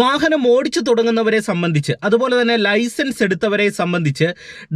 വാഹനം ഓടിച്ചു തുടങ്ങുന്നവരെ സംബന്ധിച്ച് അതുപോലെ തന്നെ ലൈസൻസ് എടുത്തവരെ സംബന്ധിച്ച്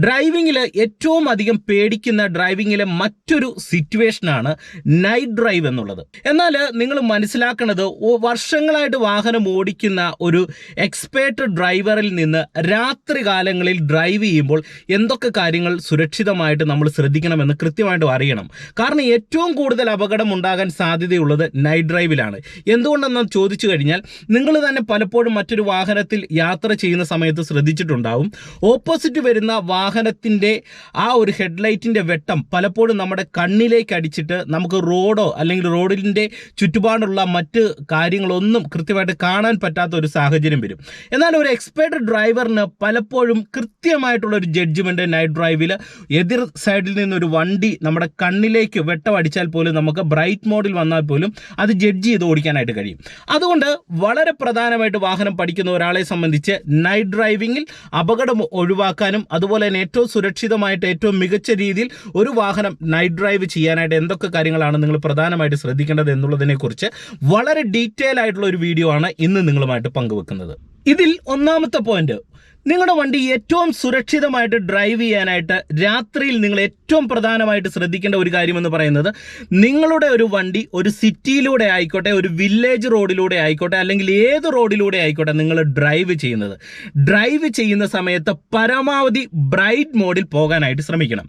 ഡ്രൈവിങ്ങിൽ ഏറ്റവും അധികം പേടിക്കുന്ന ഡ്രൈവിങ്ങിലെ മറ്റൊരു സിറ്റുവേഷനാണ് നൈറ്റ് ഡ്രൈവ് എന്നുള്ളത്. എന്നാൽ നിങ്ങൾ മനസ്സിലാക്കുന്നത് വർഷങ്ങളായിട്ട് വാഹനം ഓടിക്കുന്ന ഒരു എക്സ്പേർട്ട് ഡ്രൈവറിൽ നിന്ന് രാത്രി കാലങ്ങളിൽ ഡ്രൈവ് ചെയ്യുമ്പോൾ എന്തൊക്കെ കാര്യങ്ങൾ സുരക്ഷിതമായിട്ട് നമ്മൾ ശ്രദ്ധിക്കണമെന്ന് കൃത്യമായിട്ടും അറിയണം. കാരണം ഏറ്റവും കൂടുതൽ അപകടം ഉണ്ടാകാൻ സാധ്യതയുള്ളത് നൈറ്റ് ഡ്രൈവിലാണ്. എന്തുകൊണ്ടെന്ന് ചോദിച്ചു കഴിഞ്ഞാൽ നിങ്ങൾ തന്നെ പലപ്പോഴും മറ്റൊരു വാഹനത്തിൽ യാത്ര ചെയ്യുന്ന സമയത്ത് ശ്രദ്ധിച്ചിട്ടുണ്ടാവും. ഓപ്പോസിറ്റ് വരുന്ന വാഹനത്തിന്റെ ആ ഒരു ഹെഡ്ലൈറ്റിന്റെ വെട്ടം പലപ്പോഴും നമ്മുടെ കണ്ണിലേക്ക് അടിച്ചിട്ട് നമുക്ക് റോഡോ അല്ലെങ്കിൽ റോഡിന്റെ ചുറ്റുപാടുള്ള മറ്റ് കാര്യങ്ങളൊന്നും കൃത്യമായിട്ട് കാണാൻ പറ്റാത്ത ഒരു സാഹചര്യം വരും. എന്നാൽ ഒരു എക്സ്പേർട്ട് ഡ്രൈവറിന് പലപ്പോഴും കൃത്യമായിട്ടുള്ള ഒരു ജഡ്ജ്മെന്റ് നൈറ്റ് ഡ്രൈവിൽ എതിർ സൈഡിൽ നിന്നൊരു വണ്ടി നമ്മുടെ കണ്ണിലേക്ക് വെട്ടം അടിച്ചാൽ പോലും നമുക്ക് ബ്രൈറ്റ് മോഡിൽ വന്നാൽ പോലും അത് ജഡ്ജ് ചെയ്ത് ഓടിക്കാനായിട്ട് കഴിയും. അതുകൊണ്ട് വളരെ പ്രധാനമായിട്ട് വാഹനം പഠിക്കുന്ന ഒരാളെ സംബന്ധിച്ച് നൈറ്റ് ഡ്രൈവിംഗിൽ അപകടം ഒഴിവാക്കാനും അതുപോലെ തന്നെ ഏറ്റവും സുരക്ഷിതമായിട്ട് ഏറ്റവും മികച്ച രീതിയിൽ ഒരു വാഹനം നൈറ്റ് ഡ്രൈവ് ചെയ്യാനായിട്ട് എന്തൊക്കെ കാര്യങ്ങളാണ് നിങ്ങൾ പ്രധാനമായിട്ട് ശ്രദ്ധിക്കേണ്ടത് എന്നുള്ളതിനെക്കുറിച്ച് വളരെ ഡീറ്റെയിൽ ആയിട്ടുള്ള ഒരു വീഡിയോ ആണ് ഇന്ന് നിങ്ങളുമായിട്ട് പങ്കുവെക്കുന്നത്. ഇതിൽ ഒന്നാമത്തെ പോയിന്റ് നിങ്ങളുടെ വണ്ടി ഏറ്റവും സുരക്ഷിതമായിട്ട് ഡ്രൈവ് ചെയ്യാനായിട്ട് രാത്രിയിൽ നിങ്ങൾ ഏറ്റവും പ്രധാനമായിട്ട് ശ്രദ്ധിക്കേണ്ട ഒരു കാര്യമെന്ന് പറയുന്നത് നിങ്ങളുടെ ഒരു വണ്ടി ഒരു സിറ്റിയിലൂടെ ആയിക്കോട്ടെ ഒരു വില്ലേജ് റോഡിലൂടെ ആയിക്കോട്ടെ അല്ലെങ്കിൽ ഏത് റോഡിലൂടെ ആയിക്കോട്ടെ നിങ്ങൾ ഡ്രൈവ് ചെയ്യുന്നത്. ഡ്രൈവ് ചെയ്യുന്ന സമയത്ത് പരമാവധി ബ്രൈറ്റ് മോഡിൽ പോകാനായിട്ട് ശ്രമിക്കണം.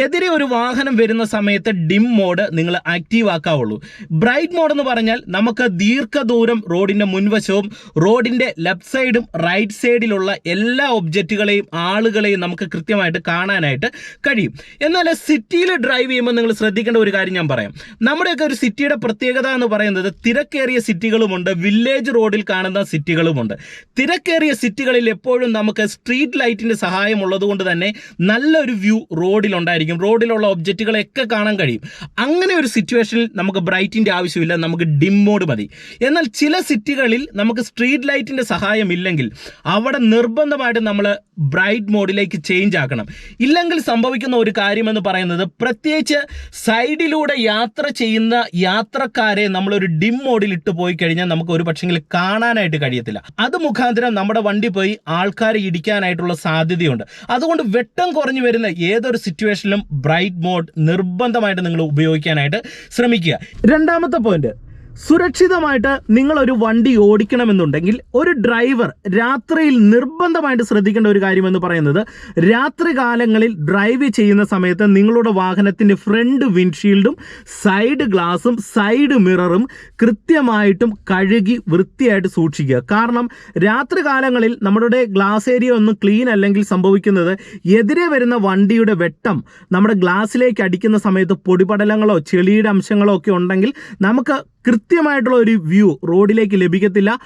എതിരെ ഒരു വാഹനം വരുന്ന സമയത്ത് ഡിം മോഡ് നിങ്ങൾ ആക്റ്റീവ് ആക്കാവുള്ളൂ. ബ്രൈറ്റ് മോഡ് എന്ന് പറഞ്ഞാൽ നമുക്ക് ദീർഘദൂരം റോഡിന്റെ മുൻവശവും റോഡിന്റെ ലെഫ്റ്റ് സൈഡും റൈറ്റ് സൈഡിലുള്ള എല്ലാ ഒബ്ജക്റ്റുകളെയും ആളുകളെയും നമുക്ക് കൃത്യമായിട്ട് കാണാനായിട്ട് കഴിയും. എന്നാൽ സിറ്റിയിൽ ഡ്രൈവ് ചെയ്യുമ്പോൾ നിങ്ങൾ ശ്രദ്ധിക്കേണ്ട ഒരു കാര്യം ഞാൻ പറയാം. നമ്മുടെയൊക്കെ ഒരു സിറ്റിയുടെ പ്രത്യേകത എന്ന് പറയുന്നത് തിരക്കേറിയ സിറ്റികളുമുണ്ട് വില്ലേജ് റോഡിൽ കാണുന്ന സിറ്റികളുമുണ്ട്. തിരക്കേറിയ സിറ്റികളിൽ എപ്പോഴും നമുക്ക് സ്ട്രീറ്റ് ലൈറ്റിന്റെ സഹായം ഉള്ളതുകൊണ്ട് തന്നെ നല്ലൊരു വ്യൂ റോഡിലുണ്ടായിരിക്കും. റോഡിലുള്ള ഒബ്ജക്റ്റുകളെയൊക്കെ കാണാൻ കഴിയും. അങ്ങനെ ഒരു സിറ്റുവേഷനിൽ നമുക്ക് ബ്രൈറ്റിന്റെ ആവശ്യമില്ല നമുക്ക് ഡിം മോഡ് മതി. എന്നാൽ ചില സിറ്റികളിൽ നമുക്ക് സ്ട്രീറ്റ് ലൈറ്റിന്റെ സഹായം ഇല്ലെങ്കിൽ അവിടെ നിർബന്ധമായിട്ട് നമ്മൾ ബ്രൈറ്റ് മോഡിലേക്ക് ചേഞ്ച് ആക്കണം. ഇല്ലെങ്കിൽ സംഭവിക്കുന്ന ഒരു കാര്യമെന്ന് പറയുന്നത് പ്രത്യേകിച്ച് സൈഡിലൂടെ യാത്ര ചെയ്യുന്ന യാത്രക്കാരെ നമ്മളൊരു ഡിം മോഡിൽ ഇട്ട് പോയി കഴിഞ്ഞാൽ നമുക്ക് ഒരു പക്ഷെങ്കിൽ കാണാനായിട്ട് കഴിയത്തില്ല. അത് മുഖാന്തരം നമ്മുടെ വണ്ടി പോയി ആൾക്കാരെ ഇടിക്കാനായിട്ടുള്ള സാധ്യതയുണ്ട്. അതുകൊണ്ട് വെട്ടം കുറഞ്ഞു വരുന്ന ഏതൊരു സിറ്റുവേഷനിലും ബ്രൈറ്റ് മോഡ് നിർബന്ധമായിട്ട് നിങ്ങൾ ഉപയോഗിക്കാനായിട്ട് ശ്രമിക്കുക. രണ്ടാമത്തെ പോയിന്റ് സുരക്ഷിതമായിട്ട് നിങ്ങൾ ഒരു വണ്ടി ഓടിക്കണമെന്നുണ്ടെങ്കിൽ ഒരു ഡ്രൈവർ രാത്രിയിൽ നിർബന്ധമായിട്ട് ശ്രദ്ധിക്കേണ്ട ഒരു കാര്യമെന്ന് പറയുന്നത് രാത്രി കാലങ്ങളിൽ ഡ്രൈവ് ചെയ്യുന്ന സമയത്ത് നിങ്ങളുടെ വാഹനത്തിന്റെ ഫ്രണ്ട് വിൻഡ്ഷീൽഡും സൈഡ് ഗ്ലാസും സൈഡ് മിററും കൃത്യമായിട്ടും കഴുകി വൃത്തിയായിട്ട് സൂക്ഷിക്കുക. കാരണം രാത്രി കാലങ്ങളിൽ നമ്മുടെ ഗ്ലാസ് ഏരിയ ഒന്നും ക്ലീൻ അല്ലെങ്കിൽ സംഭവിക്കുന്നത് എതിരെ വരുന്ന വണ്ടിയുടെ വെട്ടം നമ്മുടെ ഗ്ലാസ്സിലേക്ക് അടിക്കുന്ന സമയത്ത് പൊടിപടലങ്ങളോ ചെളിയുടെ അംശങ്ങളോ ഒക്കെ ഉണ്ടെങ്കിൽ നമുക്ക് കൃത്യമായിട്ടുള്ള ഒരു വ്യൂ റോഡിലേക്ക് ലഭിക്കത്തില്ല.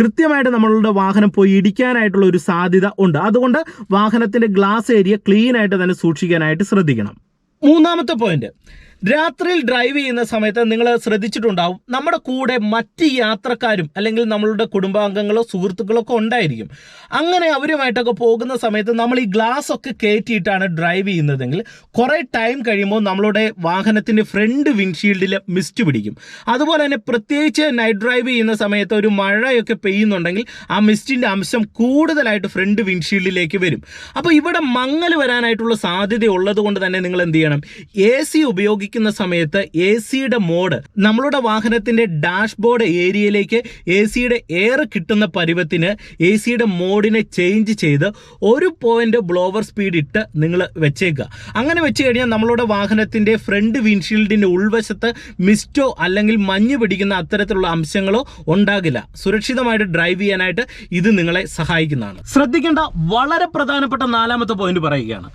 കൃത്യമായിട്ട് നമ്മളുടെ വാഹനം പോയി ഇടിക്കാനായിട്ടുള്ള ഒരു സാധ്യത ഉണ്ട്. അതുകൊണ്ട് വാഹനത്തിന്റെ ഗ്ലാസ് ഏരിയ ക്ലീൻ ആയിട്ട് തന്നെ സൂക്ഷിക്കാനായിട്ട് ശ്രദ്ധിക്കണം. മൂന്നാമത്തെ പോയിന്റ്. രാത്രിയിൽ ഡ്രൈവ് ചെയ്യുന്ന സമയത്ത് നിങ്ങൾ ശ്രദ്ധിച്ചിട്ടുണ്ടാവും നമ്മുടെ കൂടെ മറ്റ് യാത്രക്കാരും അല്ലെങ്കിൽ നമ്മളുടെ കുടുംബാംഗങ്ങളോ സുഹൃത്തുക്കളോ ഒക്കെ ഉണ്ടായിരിക്കും. അങ്ങനെ അവരുമായിട്ടൊക്കെ പോകുന്ന സമയത്ത് നമ്മൾ ഈ ഗ്ലാസ് ഒക്കെ കയറ്റിയിട്ടാണ് ഡ്രൈവ് ചെയ്യുന്നതെങ്കിൽ കുറേ ടൈം കഴിയുമ്പോൾ നമ്മളുടെ വാഹനത്തിന്റെ ഫ്രണ്ട് വിൻഷീൽഡിൽ മിസ്റ്റ് പിടിക്കും. അതുപോലെ തന്നെ പ്രത്യേകിച്ച് നൈറ്റ് ഡ്രൈവ് ചെയ്യുന്ന സമയത്ത് ഒരു മഴയൊക്കെ പെയ്യുന്നുണ്ടെങ്കിൽ ആ മിസ്റ്റിന്റെ അംശം കൂടുതലായിട്ട് ഫ്രണ്ട് വിൻഷീൽഡിലേക്ക് വരും. അപ്പോൾ ഇവിടെ മങ്ങൽ വരാനായിട്ടുള്ള സാധ്യത ഉള്ളത് കൊണ്ട് തന്നെ നിങ്ങൾ എന്ത് ചെയ്യണം? എ സി ഉപയോഗിക്കുന്ന സമയത്ത് എ സിയുടെ മോഡ് നമ്മളുടെ വാഹനത്തിന്റെ ഡാഷ്ബോർഡ് ഏരിയയിലേക്ക് എ സിയുടെ എയർ കിട്ടുന്ന പരുവത്തിന് എ സിയുടെ മോഡിനെ ചേഞ്ച് ചെയ്ത് ഒരു പോയിന്റ് ബ്ലോവർ സ്പീഡ് ഇട്ട് നിങ്ങൾ വെച്ചേക്കുക. അങ്ങനെ വെച്ച് കഴിഞ്ഞാൽ നമ്മളുടെ വാഹനത്തിന്റെ ഫ്രണ്ട് വിൻഷീൽഡിന്റെ ഉൾവശത്ത് മിസ്റ്റോ അല്ലെങ്കിൽ മഞ്ഞ് പിടിക്കുന്ന അത്തരത്തിലുള്ള അംശങ്ങളോ ഉണ്ടാകില്ല. സുരക്ഷിതമായിട്ട് ഡ്രൈവ് ചെയ്യാനായിട്ട് ഇത് നിങ്ങളെ സഹായിക്കുന്നതാണ്. ശ്രദ്ധിക്കേണ്ട വളരെ പ്രധാനപ്പെട്ട നാലാമത്തെ പോയിന്റ് പറയുകയാണ്.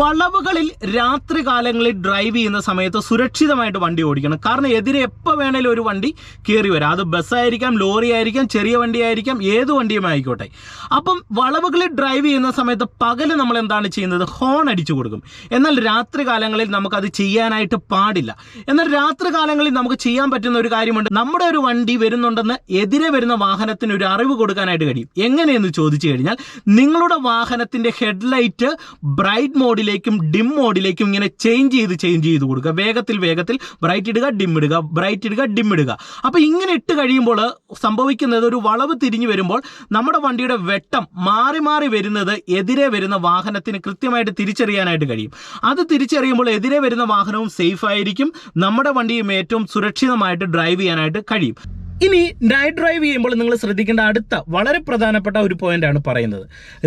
വളവുകളിൽ രാത്രി കാലങ്ങളിൽ ഡ്രൈവ് ചെയ്യുന്ന സമയത്ത് സുരക്ഷിതമായിട്ട് വണ്ടി ഓടിക്കണം. കാരണം എതിരെ എപ്പോൾ വേണേലും ഒരു വണ്ടി കയറി വരാം. അത് ബസ്സായിരിക്കാം ലോറി ആയിരിക്കാം ചെറിയ വണ്ടി ആയിരിക്കാം ഏത് വണ്ടിയും ആയിക്കോട്ടെ. അപ്പം വളവുകളിൽ ഡ്രൈവ് ചെയ്യുന്ന സമയത്ത് പകൽ നമ്മൾ എന്താണ് ചെയ്യുന്നത്? ഹോൺ അടിച്ചു കൊടുക്കും. എന്നാൽ രാത്രി കാലങ്ങളിൽ നമുക്കത് ചെയ്യാനായിട്ട് പാടില്ല. എന്നാൽ രാത്രി കാലങ്ങളിൽ നമുക്ക് ചെയ്യാൻ പറ്റുന്ന ഒരു കാര്യമുണ്ട്. നമ്മുടെ ഒരു വണ്ടി വരുന്നുണ്ടെന്ന് എതിരെ വരുന്ന വാഹനത്തിന് ഒരു അറിവ് കൊടുക്കാനായിട്ട് കഴിയും. എങ്ങനെയെന്ന് ചോദിച്ചു കഴിഞ്ഞാൽ നിങ്ങളുടെ വാഹനത്തിന്റെ ഹെഡ്ലൈറ്റ് ബ്രൈറ്റ് മോഡിലേക്കും ഡിം മോഡിലേക്കും ഇങ്ങനെ ചേഞ്ച് ചെയ്ത് ചേഞ്ച് ചെയ്ത് കൊടുക്കുക. വേഗത്തിൽ വേഗത്തിൽ ബ്രൈറ്റ് ഇടുക ഡിം ഇടുക ബ്രൈറ്റ് ഇടുക ഡിം ഇടുക. അപ്പോൾ ഇങ്ങനെ ഇട്ട് കഴിയുമ്പോൾ സംഭവിക്കുന്നത് ഒരു വളവ് തിരിഞ്ഞു വരുമ്പോൾ നമ്മുടെ വണ്ടിയുടെ വെട്ടം മാറി മാറി വരുന്നത് എതിരെ വരുന്ന വാഹനത്തിന് കൃത്യമായിട്ട് തിരിച്ചറിയാനായിട്ട് കഴിയും. അത് തിരിച്ചറിയുമ്പോൾ എതിരെ വരുന്ന വാഹനവും സേഫ് ആയിരിക്കും. നമ്മുടെ വണ്ടിയും ഏറ്റവും സുരക്ഷിതമായിട്ട് ഡ്രൈവ് ചെയ്യാനായിട്ട് കഴിയും. ഇനി നൈറ്റ് ഡ്രൈവ് ചെയ്യുമ്പോൾ നിങ്ങൾ ശ്രദ്ധിക്കേണ്ട അടുത്ത വളരെ പ്രധാനപ്പെട്ട ഒരു പോയിന്റ് ആണ് പറയുന്നത്.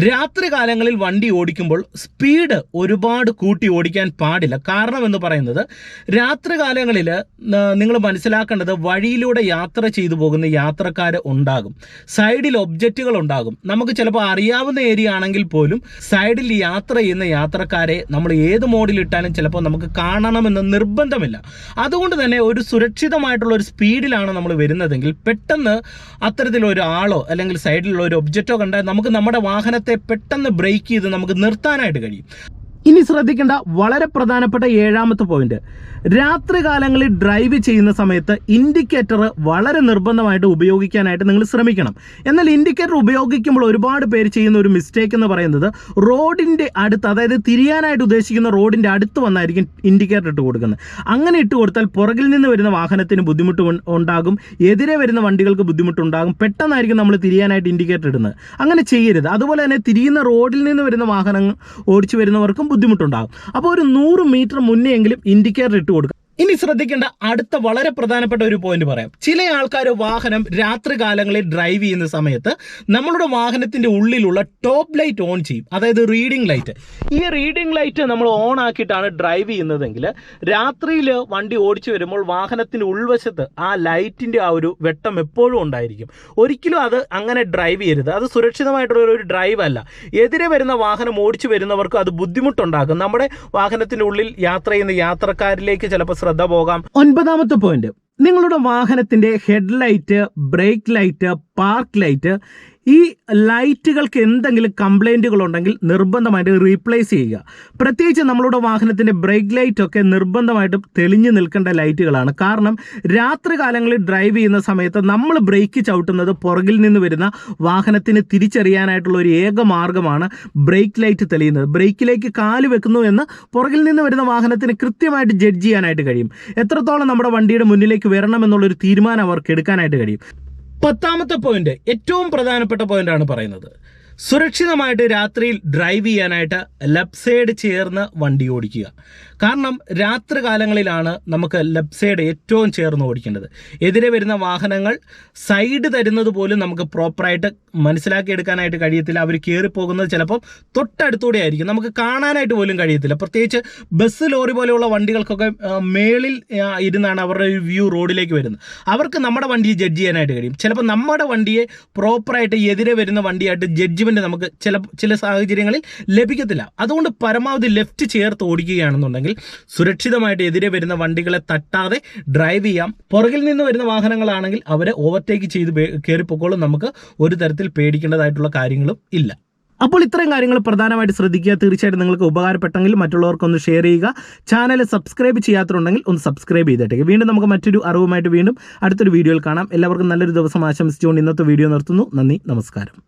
രാത്രി കാലങ്ങളിൽ വണ്ടി ഓടിക്കുമ്പോൾ സ്പീഡ് ഒരുപാട് കൂട്ടി ഓടിക്കാൻ പാടില്ല. കാരണം എന്ന് പറയുന്നത് രാത്രി കാലങ്ങളിൽ നിങ്ങൾ മനസ്സിലാക്കേണ്ടത് വഴിയിലൂടെ യാത്ര ചെയ്തു പോകുന്ന യാത്രക്കാർ ഉണ്ടാകും. സൈഡിൽ ഒബ്ജക്റ്റുകൾ ഉണ്ടാകും. നമുക്ക് ചിലപ്പോൾ അറിയാവുന്ന ഏരിയ ആണെങ്കിൽ പോലും സൈഡിൽ യാത്ര ചെയ്യുന്ന യാത്രക്കാരെ നമ്മൾ ഏത് മോഡിലിട്ടാലും ചിലപ്പോൾ നമുക്ക് കാണണമെന്ന് നിർബന്ധമില്ല. അതുകൊണ്ട് തന്നെ ഒരു സുരക്ഷിതമായിട്ടുള്ള ഒരു സ്പീഡിലാണ് നമ്മൾ വരുന്നതെങ്കിൽ പെട്ടെന്ന് അത്തരത്തിലൊരു ആളോ അല്ലെങ്കിൽ സൈഡിലുള്ള ഒരു ഒബ്ജക്റ്റോ കണ്ടാൽ നമുക്ക് നമ്മുടെ വാഹനത്തെ പെട്ടെന്ന് ബ്രേക്ക് ചെയ്ത് നമുക്ക് നിർത്താനായിട്ട് കഴിയും. ഇനി ശ്രദ്ധിക്കേണ്ട വളരെ പ്രധാനപ്പെട്ട ഏഴാമത്തെ പോയിന്റ് രാത്രികാലങ്ങളിൽ ഡ്രൈവ് ചെയ്യുന്ന സമയത്ത് ഇൻഡിക്കേറ്റർ വളരെ നിർബന്ധമായിട്ട് ഉപയോഗിക്കാനായിട്ട് നിങ്ങൾ ശ്രമിക്കണം. എന്നാൽ ഇൻഡിക്കേറ്റർ ഉപയോഗിക്കുമ്പോൾ ഒരുപാട് പേര് ചെയ്യുന്ന ഒരു മിസ്റ്റേക്ക് എന്ന് പറയുന്നത് റോഡിന്റെ അടുത്ത് അതായത് തിരിയാനായിട്ട് ഉദ്ദേശിക്കുന്ന റോഡിന്റെ അടുത്ത് വന്നായിരിക്കും ഇൻഡിക്കേറ്റർ ഇട്ട് കൊടുക്കുന്നത്. അങ്ങനെ ഇട്ട് കൊടുത്താൽ പുറകിൽ നിന്ന് വരുന്ന വാഹനത്തിന് ബുദ്ധിമുട്ട് ഉണ്ടാകും എതിരെ വരുന്ന വണ്ടികൾക്ക് ബുദ്ധിമുട്ടുണ്ടാകും പെട്ടെന്നായിരിക്കും നമ്മൾ തിരിയാനായിട്ട് ഇൻഡിക്കേറ്റർ ഇടുന്നത്. അങ്ങനെ ചെയ്യരുത്. അതുപോലെ തന്നെ തിരിയുന്ന റോഡിൽ നിന്ന് വരുന്ന വാഹനങ്ങൾ ഓടിച്ചു വരുന്നവർക്കും ബുദ്ധിമുട്ടുണ്ടാകും. അപ്പോൾ ഒരു നൂറ് മീറ്റർ മുന്നേ എങ്കിലും ഇൻഡിക്കേറ്റർ ഇട്ട് കൊടുക്കുക ഇനി ശ്രദ്ധിക്കേണ്ട അടുത്ത വളരെ പ്രധാനപ്പെട്ട ഒരു പോയിന്റ് പറയാം. ചില ആൾക്കാർ വാഹനം രാത്രി കാലങ്ങളിൽ ഡ്രൈവ് ചെയ്യുന്ന സമയത്ത് നമ്മളുടെ വാഹനത്തിന്റെ ഉള്ളിലുള്ള ടോപ്പ് ലൈറ്റ് ഓൺ ചെയ്യും. അതായത് റീഡിംഗ് ലൈറ്റ് ഈ റീഡിംഗ് ലൈറ്റ് നമ്മൾ ഓൺ ആക്കിയിട്ടാണ് ഡ്രൈവ് ചെയ്യുന്നതെങ്കിൽ രാത്രിയിൽ വണ്ടി ഓടിച്ചു വരുമ്പോൾ വാഹനത്തിന്റെ ഉൾവശത്ത് ആ ലൈറ്റിന്റെ ആ ഒരു വെട്ടം എപ്പോഴും ഉണ്ടായിരിക്കും. ഒരിക്കലും അത് അങ്ങനെ ഡ്രൈവ് ചെയ്യരുത്. അത് സുരക്ഷിതമായിട്ടുള്ള ഒരു ഡ്രൈവ് അല്ല. എതിരെ വരുന്ന വാഹനം ഓടിച്ചു വരുന്നവർക്ക് അത് ബുദ്ധിമുട്ടുണ്ടാക്കും. നമ്മുടെ വാഹനത്തിന്റെ ഉള്ളിൽ യാത്ര ചെയ്യുന്ന യാത്രക്കാരിലേക്ക് ചിലപ്പോൾ പോകാം. ഒൻപതാമത്തെ പോയിന്റ് നിങ്ങളുടെ വാഹനത്തിന്റെ headlight brake light park light ഈ ലൈറ്റുകൾക്ക് എന്തെങ്കിലും കംപ്ലൈന്റുകൾ ഉണ്ടെങ്കിൽ നിർബന്ധമായിട്ട് റീപ്ലേസ് ചെയ്യുക. പ്രത്യേകിച്ച് നമ്മളുടെ വാഹനത്തിന്റെ ബ്രേക്ക് ലൈറ്റ് ഒക്കെ നിർബന്ധമായിട്ടും തെളിഞ്ഞു നിൽക്കേണ്ട ലൈറ്റുകളാണ്. കാരണം രാത്രി കാലങ്ങളിൽ ഡ്രൈവ് ചെയ്യുന്ന സമയത്ത് നമ്മൾ ബ്രേക്ക് ചവിട്ടുന്നത് പുറകിൽ നിന്ന് വരുന്ന വാഹനത്തിന് തിരിച്ചറിയാനായിട്ടുള്ള ഒരു ഏക മാർഗമാണ് ബ്രേക്ക് ലൈറ്റ് തെളിയുന്നത്. ബ്രേക്കിലേക്ക് കാൽ വെക്കുന്നു എന്ന് പുറകിൽ നിന്ന് വരുന്ന വാഹനത്തിന് കൃത്യമായിട്ട് ജഡ്ജ് ചെയ്യാനായിട്ട് കഴിയും. എത്രത്തോളം നമ്മുടെ വണ്ടിയുടെ മുന്നിലേക്ക് വരണം എന്നുള്ളൊരു തീരുമാനം അവർക്ക് എടുക്കാനായിട്ട് കഴിയും. പത്താമത്തെ പോയിന്റ് ഏറ്റവും പ്രധാനപ്പെട്ട പോയിന്റാണ് പറയുന്നത്. സുരക്ഷിതമായിട്ട് രാത്രിയിൽ ഡ്രൈവ് ചെയ്യാനായിട്ട് ലെഫ്റ്റ് സൈഡ് ചേർന്ന് വണ്ടി ഓടിക്കുക. കാരണം രാത്രി കാലങ്ങളിലാണ് നമുക്ക് ലെഫ്റ്റ് സൈഡ് ഏറ്റവും ചേർന്ന് ഓടിക്കേണ്ടത്. എതിരെ വരുന്ന വാഹനങ്ങൾ സൈഡ് തരുന്നത് പോലും നമുക്ക് പ്രോപ്പറായിട്ട് മനസ്സിലാക്കിയെടുക്കാനായിട്ട് കഴിയത്തില്ല. അവർ കയറിപ്പോകുന്നത് ചിലപ്പം തൊട്ടടുത്തൂടെ ആയിരിക്കും. നമുക്ക് കാണാനായിട്ട് പോലും കഴിയത്തില്ല. പ്രത്യേകിച്ച് ബസ് ലോറി പോലെയുള്ള വണ്ടികൾക്കൊക്കെ മേളിൽ ഇരുന്നാണ് അവരുടെ ഒരു വ്യൂ റോഡിലേക്ക് വരുന്നത്. അവർക്ക് നമ്മുടെ വണ്ടിയെ ജഡ്ജ് ചെയ്യാനായിട്ട് കഴിയും. ചിലപ്പോൾ നമ്മുടെ വണ്ടിയെ പ്രോപ്പറായിട്ട് എതിരെ വരുന്ന വണ്ടിയായിട്ട് ജഡ്ജ്മെന്റ് നമുക്ക് ചില ചില സാഹചര്യങ്ങളിൽ ലഭിക്കത്തില്ല. അതുകൊണ്ട് പരമാവധി ലെഫ്റ്റ് ചേർത്ത് ഓടിക്കുകയാണെന്നുണ്ടെങ്കിൽ സുരക്ഷിതമായിട്ട് എതിരെ വരുന്ന വണ്ടികളെ തട്ടാതെ ഡ്രൈവ് ചെയ്യാം. പുറകിൽ നിന്ന് വരുന്ന വാഹനങ്ങളാണെങ്കിൽ അവരെ ഓവർടേക്ക് ചെയ്ത് കയറിപ്പോക്കോളും നമുക്ക് ഒരു തരത്തിൽ പേടിക്കേണ്ടതായിട്ടുള്ള കാര്യങ്ങളും ഇല്ല. അപ്പോൾ ഇത്രയും കാര്യങ്ങൾ പ്രധാനമായിട്ട് ശ്രദ്ധിക്കുക. തീർച്ചയായിട്ടും നിങ്ങൾക്ക് ഉപകാരപ്പെട്ടെങ്കിൽ മറ്റുള്ളവർക്കൊന്ന് ഷെയർ ചെയ്യുക. ചാനൽ സബ്സ്ക്രൈബ് ചെയ്യാത്തതുണ്ടെങ്കിൽ ഒന്ന് സബ്സ്ക്രൈബ് ചെയ്തിട്ടേക്ക് വീണ്ടും നമുക്ക് മറ്റൊരു അറിവുമായിട്ട് വീണ്ടും അടുത്തൊരു വീഡിയോയിൽ കാണാം. എല്ലാവർക്കും നല്ലൊരു ദിവസം ആശംസിച്ചുകൊണ്ട് ഇന്നത്തെ വീഡിയോ നിർത്തുന്നു. നന്ദി നമസ്കാരം.